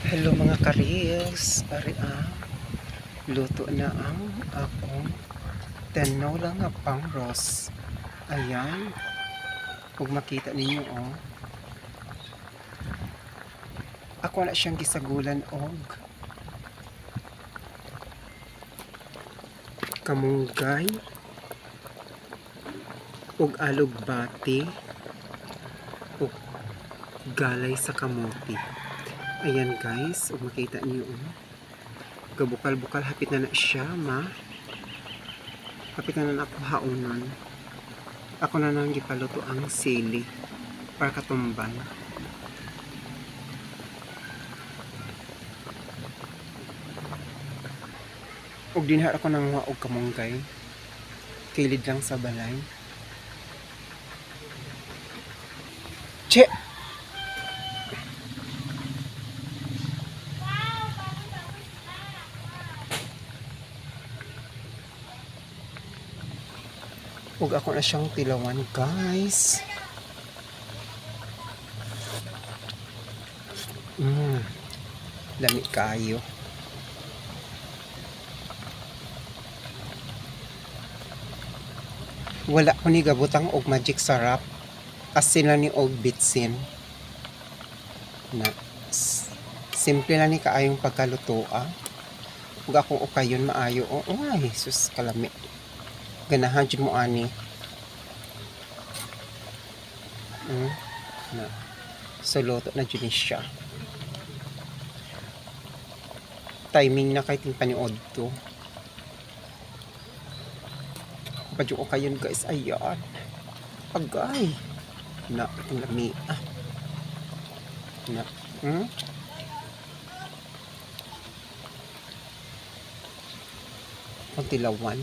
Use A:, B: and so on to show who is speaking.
A: Hello mga karis, ari ah. Luto na ang akong tinola nga pang ros. Ayan. Kung makita ninyo oh. Ako na siyang gisagulan og kamunggay og alugbati og galay sa kamote. Ayan guys, makita niyo oh. Gabukal-bukal hapit na na siya, ma. Hapit na na ako haunan. Ako na nang gipaluto ang sili para katumban. Ug dinha ako nang wa og kamunggay. Kilid lang sa balay. Che! Ug ako na siyang tilawan, guys. Mm. Lami kayo. Wala ko ni gabutang og magic sarap. Asin lang ni og bitsin. Na simple lang ni kaayong pagkaluto ah. Ug akong ukayon maayo. Oh, ay, sus kalami ganahan jud mo ani. Mm, na. So luto na jud siya. Timing na kay ting paniod to. Padyo ko kayon guys. Ayan. Agay. Na itong lami ah. Na hmm? Pagtilawan.